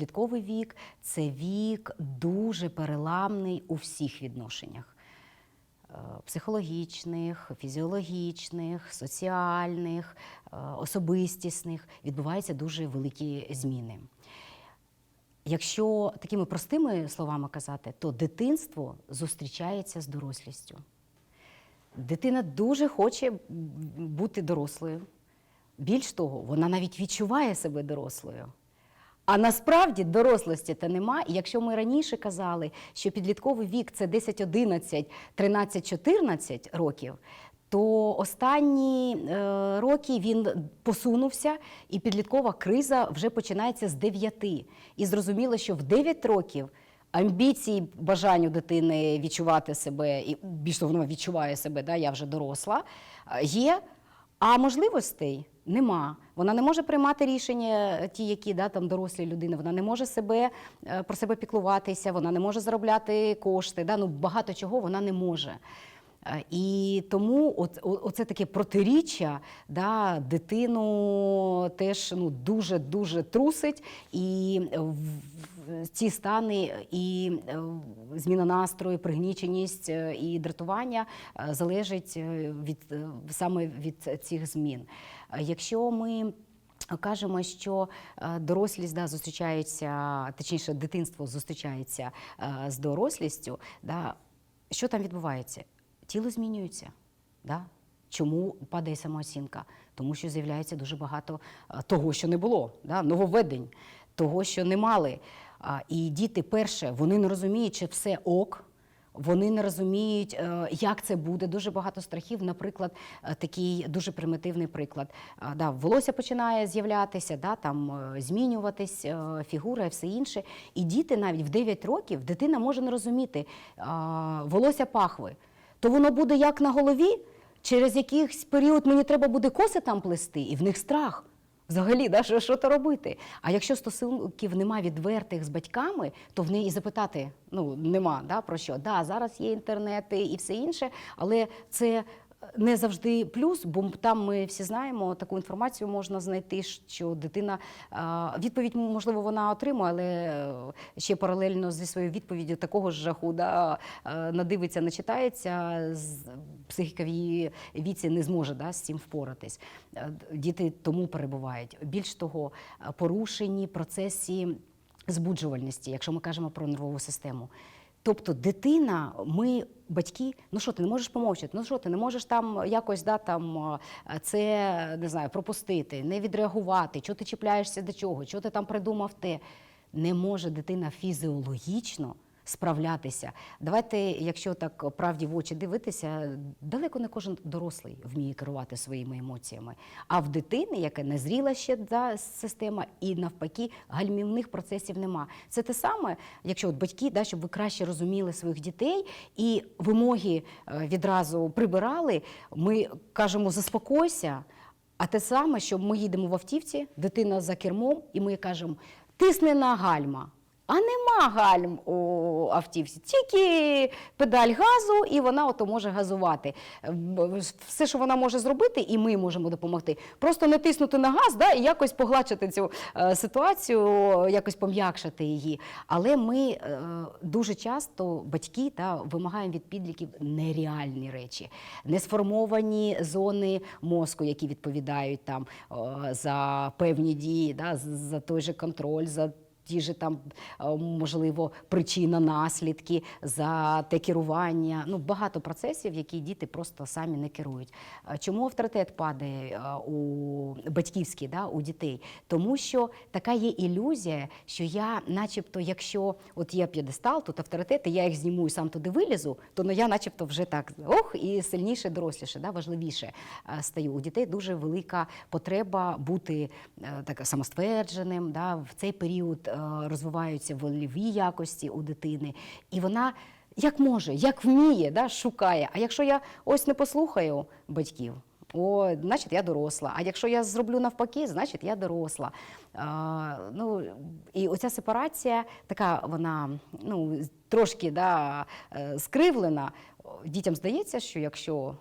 підлітковий вік це вік дуже переламний у всіх відношеннях. Е, Психологічних, фізіологічних, соціальних, е, особистісних відбуваються дуже великі зміни. Якщо такими простими словами казати, то дитинство зустрічається з дорослістю. Дитина дуже хоче бути дорослою. Більш того, вона навіть відчуває себе дорослою. А насправді дорослості та нема. І якщо ми раніше казали, що підлітковий вік це 10, 11, 13, 14 років, то останні е, роки він посунувся, і підліткова криза вже починається з 9. І зрозуміло, що в 9 років амбіції, бажання дитини відчувати себе, і більш того, вона відчуває себе, да, я вже доросла, е, є, а можливостей нема. Вона не може приймати рішення, ті, які да, там дорослі людини, вона не може себе, е, про себе піклуватися, вона не може заробляти кошти. Да, ну, багато чого вона не може. Е, І тому оце таке протиріччя да, дитину теж ну, дуже-дуже трусить. І е, ці стани і е, зміна настрою, пригніченість і дратування залежить від, саме від цих змін. Якщо ми Кажемо, що дорослість да, зустрічається, точніше, дитинство зустрічається з дорослістю. Да, що там відбувається? Тіло змінюється. Да? Чому падає самооцінка? Тому що з'являється дуже багато е, того, що не було, да? нововведень, того, що не мали. І діти, перше, вони не розуміють, чи все ок. Вони не розуміють, е, як це буде. Дуже багато страхів. Наприклад, е, такий дуже примітивний приклад. Да, волосся починає з'являтися, да, там змінюватись, фігура і все інше. І діти навіть в 9 років дитина може не розуміти волосся пахви. То воно буде як на голові, через якийсь період мені треба буде коси там плести, і в них страх. Взагалі, да, що, що то робити? А якщо стосунків нема відвертих з батьками, то в неї і запитати ну, нема да, про що. Да, зараз є інтернети і все інше, але це не завжди плюс, бо там ми всі знаємо, таку інформацію можна знайти, що дитина відповідь, можливо, вона отримує, але е, ще паралельно зі своєю відповіддю такого ж жаху да, е, надивиться, начитається, психіка в її віці не зможе да, з цим впоратись. Е, Діти тому перебувають. Більш того, порушені процесі збуджувальності, якщо ми кажемо про нервову систему. Тобто дитина, ми, батьки, ну що ти не можеш помовчати, ну що ти не можеш там якось да, там, е, це не знаю, пропустити, не відреагувати, чого ти чіпляєшся до чого, чого ти там придумав те. Не може дитина фізіологічно справлятися. Давайте, якщо так правді в очі дивитися, далеко не кожен дорослий вміє керувати своїми емоціями. А в дитини, яка не зріла ще да, система, і навпаки, гальмівних процесів нема. Це те саме, якщо от батьки, да, щоб ви краще розуміли своїх дітей і вимоги е, відразу прибирали, ми кажемо заспокойся. А те саме, що ми їдемо в автівці, дитина за кермом, і ми кажемо, тисни на гальма. А нема гальм у автівці, тільки педаль газу, і вона ото може газувати. Все, що вона може зробити, і ми можемо допомогти. Просто не тиснути на газ да, і якось погладшити цю е, ситуацію, якось пом'якшити її. Але ми е, дуже часто, батьки, да, вимагаємо від підлітків нереальні речі, не сформовані зони мозку, які відповідають там за певні дії, да, за той же контроль. за ті ж там, е, можливо, причина, наслідки, за те керування. Ну, багато процесів, які діти просто самі не керують. Е, Чому авторитет падає е, у батьківський, да, у дітей? Тому що така є ілюзія, що я, начебто, якщо от є п'єдестал, тут авторитет, і я їх зніму і сам туди вилізу, то ну, я начебто вже так ох, і сильніше, доросліше, да, важливіше стаю. У дітей дуже велика потреба бути так, самоствердженим. Да, в цей період розвиваються вольові якості у дитини. І вона як може, як вміє, да, шукає. А якщо я ось не послухаю батьків, о, значить, я доросла. А якщо я зроблю навпаки, значить я доросла. А, ну, і оця сепарація, така вона ну, трошки да, е, скривлена. Дітям здається, що якщо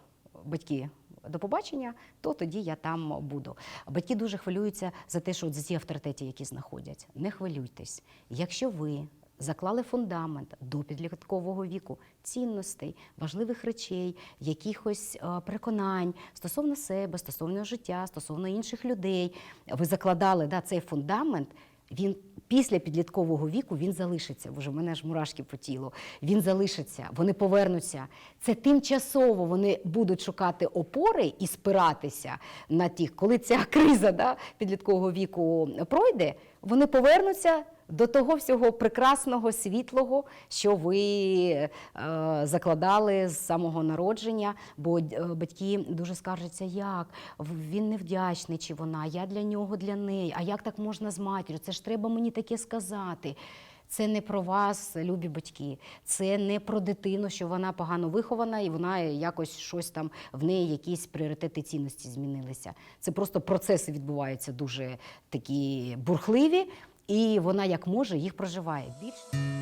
батьки до побачення, то тоді я там буду. Батьки дуже хвилюються за те, що от за ці авторитети, які знаходять. Не хвилюйтесь. Якщо ви заклали фундамент до підліткового віку цінностей, важливих речей, якихось е, переконань стосовно себе, стосовно життя, стосовно інших людей, ви закладали да, цей фундамент. Він після підліткового віку він залишиться. Боже, в мене ж мурашки по тілу. Він залишиться, вони повернуться. Це тимчасово вони будуть шукати опори і спиратися на тих, коли ця криза да, підліткового віку пройде, вони повернуться до того всього прекрасного, світлого, що ви е, закладали з самого народження. Бо е, батьки дуже скаржаться, як він невдячний, чи вона, я для нього, для неї. А як так можна з матір'ю? Це ж треба мені таке сказати. Це не про вас, любі батьки. Це не про дитину, що вона погано вихована і вона якось щось там в неї якісь пріоритети цінності змінилися. Це просто процеси відбуваються дуже такі бурхливі, і вона як може їх проживає. Більше